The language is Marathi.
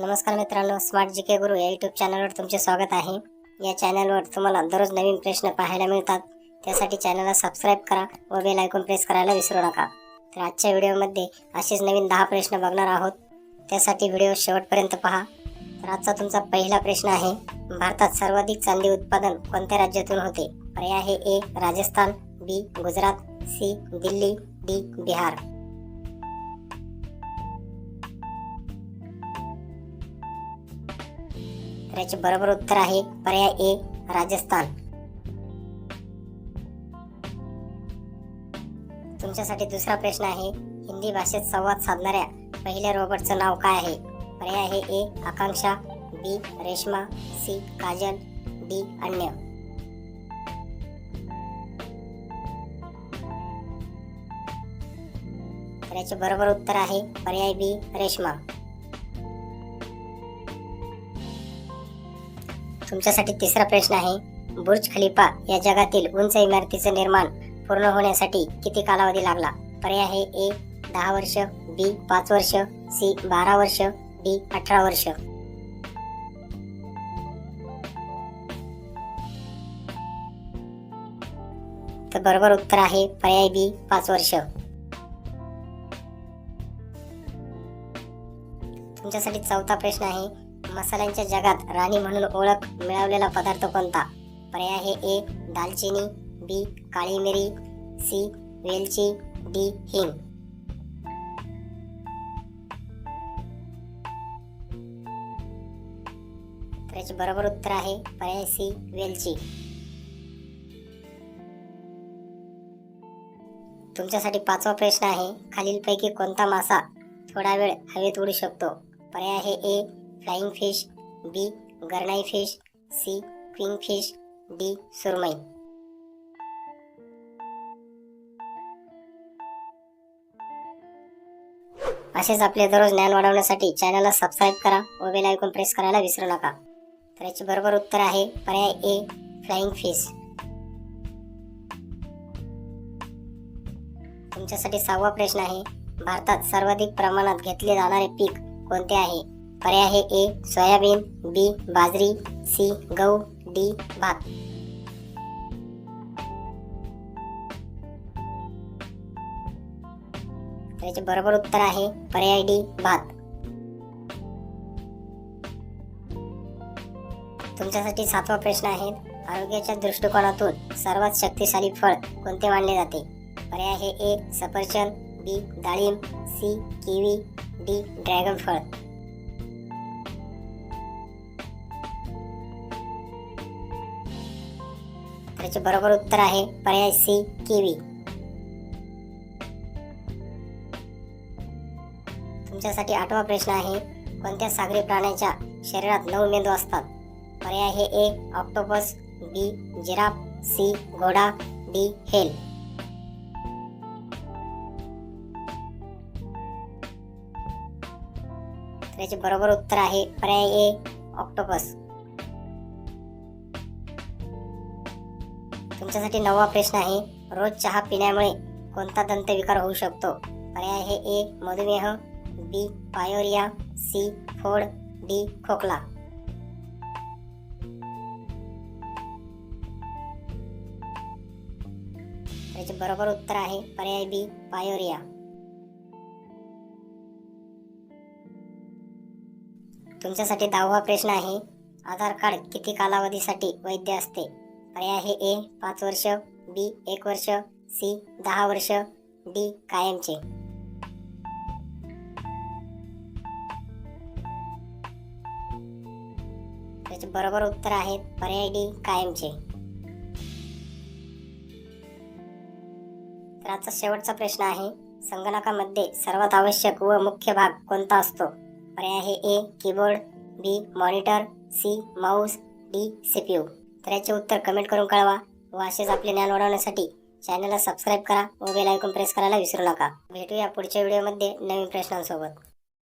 नमस्कार मित्रांनो स्मार्ट जी के गुरु या युट्यूब चॅनलवर तुमचे स्वागत आहे. या चॅनलवर तुम्हाला दररोज नवीन प्रश्न पाहायला मिळतात. त्यासाठी चॅनलला सबस्क्राईब करा व बेल ऐकून प्रेस करायला विसरू नका. तर आजच्या व्हिडिओमध्ये असेच नवीन दहा प्रश्न बघणार आहोत. त्यासाठी व्हिडिओ शेवटपर्यंत पहा. तर आजचा तुमचा पहिला प्रश्न आहे भारतात सर्वाधिक चांदी उत्पादन कोणत्या राज्यातून होते? पर्याय आहे A Rajasthan B Gujarat C Delhi D Bihar. तर याचे बरोबर उत्तर आहे. पर्याय ए राजस्थान. तुमच्यासाठी दुसरा प्रश्न आहे हिंदी भाषेत संवाद साधणाऱ्या पहिल्या रोबोटचं नाव काय आहे? पर्याय आहे A Akanksha B Reshma C Kajal D अन्य. तर याचे बरोबर उत्तर आहे पर्याय बी रेश्मा. तुमच्यासाठी तिसरा प्रश्न आहे. बुर्ज खलिफा या जगातील उंच इमारतीचं निर्माण पूर्ण होण्यासाठी किती कालावधी लागला? पर्याय आहे ए दहा वर्ष बी पाच वर्ष सी बारा वर्ष डी अठरा वर्ष. तर बरोबर उत्तर आहे पर्याय बी पाच वर्ष. तुमच्यासाठी चौथा प्रश्न आहे मसाल्यांच्या जगात राणी म्हणून ओळख मिळवलेला पदार्थ कोणता? पर्याय हे ए दालचिनी बी काळी मिरी सी वेलची डी हिंग. तर याचे बरोबर उत्तर आहे पर्याय सी वेलची. तुमच्यासाठी पाचवा प्रश्न आहे खालीलपैकी कोणता मासा थोडा वेळ हवेत उडू शकतो? पर्याय आहे ए फ्लाइंग फिश बी गरनाई फिश सी क्विंग फिश डी सुरमई. असेच आपले दररोज ज्ञान वाढवण्यासाठी चॅनलला सबस्क्राईब करा व बेल आयकॉन प्रेस करायला विसरू नका. तर याचे बरोबर उत्तर आहे पर्याय ए फ्लाइंग फिश तुमच्यासाठी सहावा प्रश्न आहे भारतात सर्वाधिक प्रमाणात घेतले जाणारे पीक कोणते आहे? पर्याय आहे ए सोयाबीन बी बाजरी सी गहू डी भात. याचे बरोबर उत्तर आहे पर्याय डी भात. तुमच्यासाठी सातवा प्रश्न आहे आरोग्याच्या दृष्टिकोनातून सर्वात शक्तिशाली फळ कोणते मानले जाते? पर्याय हे ए सफरचंद बी डाळिंब सी किवी डी ड्रॅगन फळ. त्याचे बरोबर उत्तर आहे पर्याय सी किवी. तुमच्यासाठी आठवा प्रश्न आहे कोणत्या सागरी प्राण्याच्या शरीरात नऊ मेंदू असतात? पर्याय हे A octopus B giraffe C घोडा डी हेल. त्याचे बरोबर उत्तर आहे पर्याय ए ऑक्टोपस. तुमच्यासाठी नवा प्रश्न आहे. रोज चहा पिण्यामुळे कोणता दंतविकार होऊ शकतो? पर्याय हे ए. मधुमेह बी. Pyorrhoea C. फोड डी. खोकला. त्याचे बरोबर उत्तर आहे पर्याय बी. पायोरिया. तुमच्यासाठी दहावा प्रश्न आहे. आधार कार्ड किती कालावधीसाठी वैध असते? पर्याय आहे ए पाच वर्ष बी एक वर्ष सी दहा वर्ष डी कायमचे. त्याचे बरोबर उत्तर आहे पर्याय डी कायमचे. तर आजचा शेवटचा प्रश्न आहे संगणकामध्ये सर्वात आवश्यक व मुख्य भाग कोणता असतो? पर्याय आहे A keyboard B monitor C mouse D CPU तर याचे उत्तर कमेंट करून कळवा. व असेच आपले ज्ञान वाढवण्यासाठी चॅनलला सबस्क्राईब करा व बेल आयकॉन प्रेस करायला विसरू नका. भेटूया पुढच्या व्हिडिओमध्ये नवीन प्रश्नांसोबत.